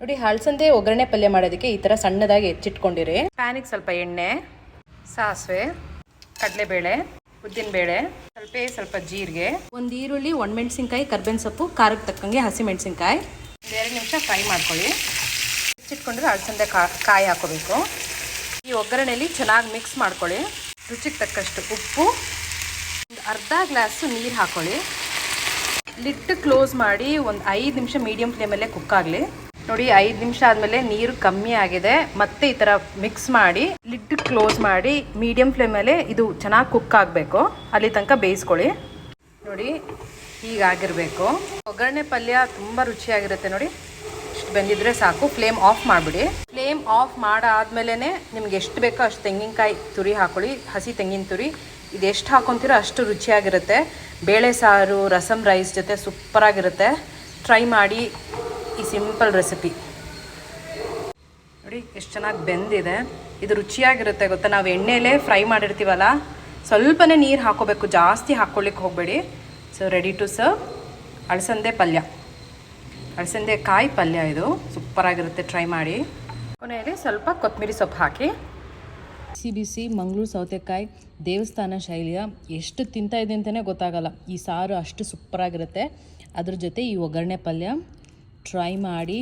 ನೋಡಿ ಹಳಸಂದೆ ಒಗ್ಗರಣೆ ಪಲ್ಯ ಮಾಡೋದಕ್ಕೆ ಈ ಥರ ಸಣ್ಣದಾಗಿ ಹೆಚ್ಚಿಟ್ಕೊಂಡಿರಿ. ಪ್ಯಾನಿಗೆ ಸ್ವಲ್ಪ ಎಣ್ಣೆ ಸಾಸಿವೆ ಕಡಲೆಬೇಳೆ ಉದ್ದಿನಬೇಳೆ ಸ್ವಲ್ಪ ಸ್ವಲ್ಪ ಜೀರಿಗೆ. ಒಂದು ಈರುಳ್ಳಿ ಒಣಮೆಣಸಿನ್ಕಾಯಿ ಕರ್ಬೇವಿನ ಸೊಪ್ಪು ಖಾರಕ್ಕೆ ತಕ್ಕಂಗೆ ಹಸಿ ಮೆಣಸಿನ್ಕಾಯಿ. ಎರಡು ನಿಮಿಷ ಫ್ರೈ ಮಾಡ್ಕೊಳ್ಳಿ. ಹೆಚ್ಚಿಟ್ಕೊಂಡ್ರೆ ಹಳಸಂದೆ ಕಾ ಕಾಯಿ ಹಾಕೋಬೇಕು. ಈ ಒಗ್ಗರಣೆಯಲ್ಲಿ ಚೆನ್ನಾಗಿ ಮಿಕ್ಸ್ ಮಾಡ್ಕೊಳ್ಳಿ. ರುಚಿಗೆ ತಕ್ಕಷ್ಟು ಉಪ್ಪು ಒಂದು ಅರ್ಧ ಗ್ಲಾಸು ನೀರು ಹಾಕೊಳ್ಳಿ. ಲಿಟ್ಟು ಕ್ಲೋಸ್ ಮಾಡಿ ಒಂದು ಐದು ನಿಮಿಷ ಮೀಡಿಯಂ ಫ್ಲೇಮಲ್ಲೇ ಕುಕ್ ಆಗಲಿ. ನೋಡಿ, ಐದು ನಿಮಿಷ ಆದಮೇಲೆ ನೀರು ಕಮ್ಮಿ ಆಗಿದೆ. ಮತ್ತೆ ಈ ಥರ ಮಿಕ್ಸ್ ಮಾಡಿ ಲಿಡ್ ಕ್ಲೋಸ್ ಮಾಡಿ ಮೀಡಿಯಂ ಫ್ಲೇಮಲ್ಲೇ ಇದು ಚೆನ್ನಾಗಿ ಕುಕ್ ಆಗಬೇಕು. ಅಲ್ಲಿ ತನಕ ಬೇಯಿಸ್ಕೊಳ್ಳಿ. ನೋಡಿ ಹೀಗಾಗಿರಬೇಕು ಒಗ್ಗರಣೆ ಪಲ್ಯ ತುಂಬ ರುಚಿಯಾಗಿರುತ್ತೆ ನೋಡಿ. ಇಷ್ಟು ಬೆಂದಿದ್ರೆ ಸಾಕು. ಫ್ಲೇಮ್ ಆಫ್ ಮಾಡಿಬಿಡಿ. ಫ್ಲೇಮ್ ಆಫ್ ಮಾಡಾದ್ಮೇಲೆ ನಿಮ್ಗೆ ಎಷ್ಟು ಬೇಕೋ ಅಷ್ಟು ತೆಂಗಿನಕಾಯಿ ತುರಿ ಹಾಕೊಳ್ಳಿ. ಹಸಿ ತೆಂಗಿನ ತುರಿ. ಇದು ಎಷ್ಟು ಹಾಕೊತೀರೋ ಅಷ್ಟು ರುಚಿಯಾಗಿರುತ್ತೆ. ಬೇಳೆ ಸಾರು ರಸಮ್ ರೈಸ್ ಜೊತೆ ಸೂಪರಾಗಿರುತ್ತೆ. ಟ್ರೈ ಮಾಡಿ. ಈ ಸಿಂಪಲ್ ರೆಸಿಪಿ. ನೋಡಿ, ಎಷ್ಟು ಚೆನ್ನಾಗಿ ಬೆಂದಿದೆ. ಇದು ರುಚಿಯಾಗಿರುತ್ತೆ, ಗೊತ್ತಾ? ನಾವು ಎಣ್ಣೆಲೇ ಫ್ರೈ ಮಾಡಿರ್ತೀವಲ್ಲ, ಸ್ವಲ್ಪನೇ ನೀರು ಹಾಕೋಬೇಕು, ಜಾಸ್ತಿ ಹಾಕ್ಕೊಳ್ಳಿಕ್ಕೆ ಹೋಗಬೇಡಿ. ಸೊ ರೆಡಿ ಟು ಸರ್ವ್ ಅಳಸಂದೆ ಪಲ್ಯ. ಅಳಸಂದೆ ಕಾಯಿ ಪಲ್ಯ ಇದು. ಸೂಪರಾಗಿರುತ್ತೆ ಟ್ರೈ ಮಾಡಿ. ಕೊನೆಯಲ್ಲಿ ಸ್ವಲ್ಪ ಕೊತ್ತಂಬರಿ ಸೊಪ್ಪು ಹಾಕಿ. ಬಿಸಿ ಬಿಸಿ ಮಂಗಳೂರು ಸೌತೆಕಾಯಿ ದೇವಸ್ಥಾನ ಶೈಲಿಯ ಎಷ್ಟು ತಿಂತಾ ಇದೆ ಅಂತಲೇ ಗೊತ್ತಾಗಲ್ಲ. ಈ ಸಾರು ಅಷ್ಟು ಸೂಪರಾಗಿರುತ್ತೆ ಅದ್ರ ಜೊತೆ ಈ ಒಗ್ಗರಣೆ ಪಲ್ಯ. ಟ್ರೈ ಮಾಡಿ